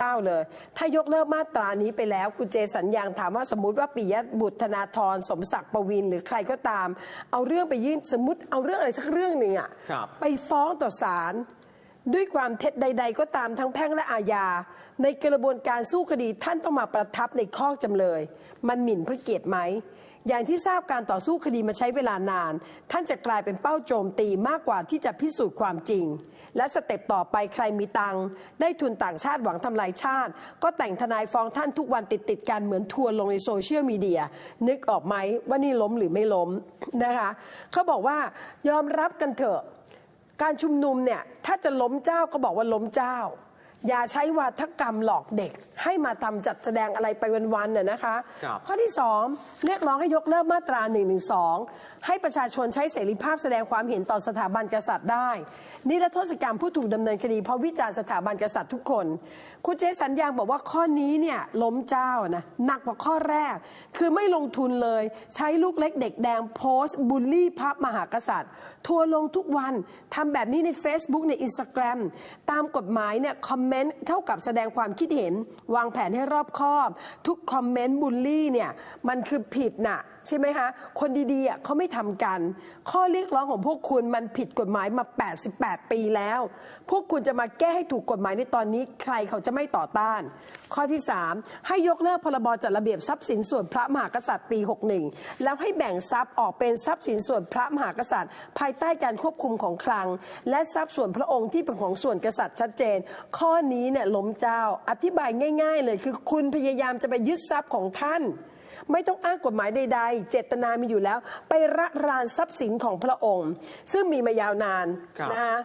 เก้าเลยถ้ายกเลิกมาตรานี้ไปแล้วคุณเจสัญญางถามว่าสมมติว่าปิยบุตรธนาธรสมศักดิ์ประวินหรือใครก็ตาม เอาเรื่องไปยื่นสมมติเอาเรื่องอะไรสักเรื่องหนึ่งอะครับไปฟ้องต่อศาลด้วยความเท็จใด ๆ ก็ตามทั้งแพ่งและอาญา ในกระบวนการสู้คดีท่านต้องมาประทับในข้อจำเลย มันหมิ่นพระเกียรติไหม อย่างที่ทราบการต่อสู้คดีมาใช้เวลานาน ท่านจะกลายเป็นเป้าโจมตีมากกว่าที่จะพิสูจน์ความจริง และสเต็ปต่อไปใครมีตังค์ได้ทุนต่างชาติหวังทำลายชาติ ก็แต่งทนายฟ้องท่านทุกวันติดติดกันเหมือนทัวร์ลงในโซเชียลมีเดีย นึกออกไหมว่านี่ล้มหรือไม่ล้มนะคะเขาบอกว่ายอมรับกันเถอะ การชุมนุมเนี่ยถ้าจะล้มเจ้าก็บอกว่าล้มเจ้า อย่าใช้วาทกรรมหลอกเด็ก ให้มาทำจัดแสดงอะไรไปวันๆน่ะนะคะ ครับข้อที่สองเรียกร้องให้ยกเลิกมาตรา1นึให้ประชาชนใช้เสรีภาพแสดงความเห็นต่อสถาบันกษัตริย์ได้ นิรโทษกรรมผู้ถูกดำเนินคดีเพราะวิจารณ์สถาบันกษัตริย์ทุกคน คุณเจสัญญางบอกว่าข้อนี้เนี่ยล้มเจ้านะหนักกว่าข้อแรก คือไม่ลงทุนเลยใช้ลูกเล็กเด็กแดงโพสต์บูลลี่พระมหากษัตริย์ ทัวร์ลงทุกวันทำแบบนี้ใน Facebook ใน Instagram ตามกฎหมายเนี่ยคอมเมนต์เท่ากับแสดงความคิดเห็น วางแผนให้รอบคอบ ทุกคอมเมนต์บูลลี่เนี่ยมันคือผิดน่ะ ใช่ไหมคะคนดีๆอะเขาไม่ทำกัน ข้อเรียกร้องของพวกคุณมันผิดกฎหมายมา 88 ปีแล้ว พวกคุณจะมาแก้ให้ถูกกฎหมายในตอนนี้ใครเขาจะไม่ต่อต้าน ข้อที่ 3 ให้ยกเลิกพรบจัดระเบียบทรัพย์สินส่วนพระมหากษัตริย์ปี 61 แล้วให้แบ่งทรัพย์ออกเป็นทรัพย์สินส่วนพระมหากษัตริย์ ภายใต้การควบคุมของคลัง และทรัพย์ส่วนพระองค์ที่เป็นของส่วนกษัตริย์ชัดเจน ข้อนี้เนี่ยล้มเจ้าอธิบายง่าย ๆ เลยคือคุณพยายามจะไปยึดทรัพย์ของท่าน ไม่ต้องอ้างกฎหมายใด ๆ เจตนามีอยู่แล้ว ไประรานทรัพย์สินของพระองค์ ซึ่งมีมายาวนานครับ นะคะ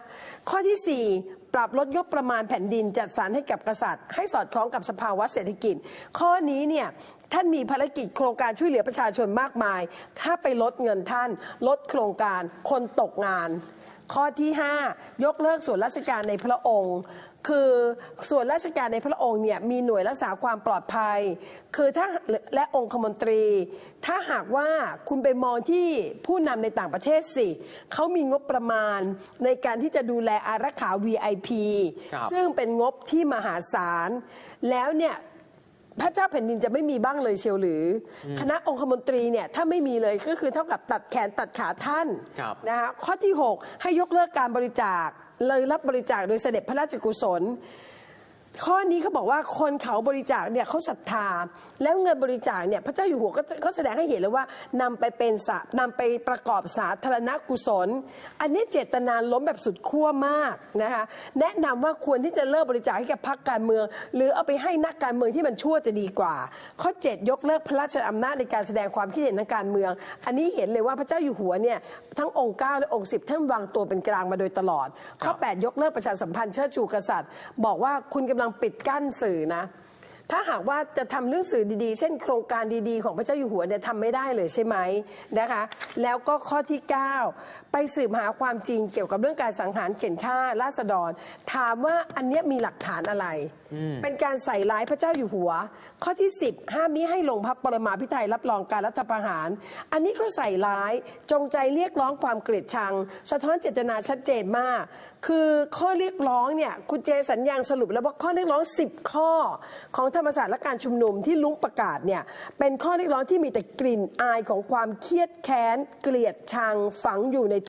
ข้อทีสี่ 4 ปรับลดงบประมาณแผ่นดินจัดสรรให้กับกษัตริย์ ให้สอดคล้องกับสภาวะเศรษฐกิจ ข้อนี้เนี่ยท่านมีภารกิจโครงการช่วยเหลือประชาชนมากมาย ถ้าไปลดเงินท่าน ลดโครงการคนตกงาน ข้อที่ 5 ยกเลิกส่วนราชการในพระองค์ คือส่วนราชการในพระองค์เนี่ยมีหน่วยรักษาความปลอดภัย คือถ้าและองคมนตรี ถ้าหากว่าคุณไปมองที่ผู้นำในต่างประเทศสิเขามีงบประมาณในการที่จะดูแลอารักขา VIP ครับซึ่งเป็นงบที่มหาศาลแล้วเนี่ย พระเจ้าแผ่นดินจะไม่มีบ้างเลยเชียวหรืออคณะองคมนตรีเนี่ยถ้าไม่มีเลยก็คือเท่ากับตัดแขนตัดขาท่านครับนะคะข้อที่ 6 ให้ยกเลิกการบริจาคเลยรับบริจาคโดยเสด็จพระราชกุศล ข้อนี้เขาบอกว่าคนเขาบริจาคเนี่ยเขาศรัทธา แล้วเงินบริจาคเนี่ยพระเจ้าอยู่หัวก็ก็แสดงให้เห็นเลยว่านำไปเป็นสะนำไปประกอบสาธารณกุศล อันนี้เจตนาล้มแบบสุดขั้วมากนะคะแนะนำว่าควรที่จะเลิกบริจาคให้กับพรรคการเมือง หรือเอาไปให้นักการเมืองที่มันชั่วจะดีกว่า ข้อ 7 ยกเลิกพระราชอำนาจในการแสดงความคิดเห็นทางการเมือง อันนี้เห็นเลยว่าพระเจ้าอยู่หัวเนี่ยทั้งองค์เก้าและองค์สิบท่านวางตัวเป็นกลางมาโดยตลอด ข้อ 8 ยกเลิกประชาสัมพันธ์เชิดชูกษัตริย์ บอกว่าคุณกำลังปิดกั้นสื่อนะ ถ้าหากว่าจะทำเรื่องสื่อดีๆ เช่น โครงการดีๆ ของพระเจ้าอยู่หัวเนี่ยทำไม่ได้เลยใช่ไหมนะคะ แล้วก็ข้อที่ 9 ไปสืบหาความจริงเกี่ยวกับเรื่องการสังหารเข็นฆ่าราษฎร ถามว่าอันเนี้ยมีหลักฐานอะไร เป็นการใส่ร้ายพระเจ้าอยู่หัว ข้อที่ 10 ห้ามมิให้ลงพระปรมาภิไธยรับรองการรัฐประหาร อันนี้ก็ใส่ร้ายจงใจเรียกร้องความเกลียดชัง สะท้อนเจตนาชัดเจนมาก คือข้อเรียกร้องเนี่ยคุณเจสัญญางสรุปแล้วว่าข้อเรียกร้อง 10 ข้อของธรรมศาสตร์และการชุมนุมที่ลุงประกาศเนี่ยเป็นข้อเรียกร้องที่มีแต่กลิ่นอายของความเครียดแค้นเกลียดชังฝังอยู่ใน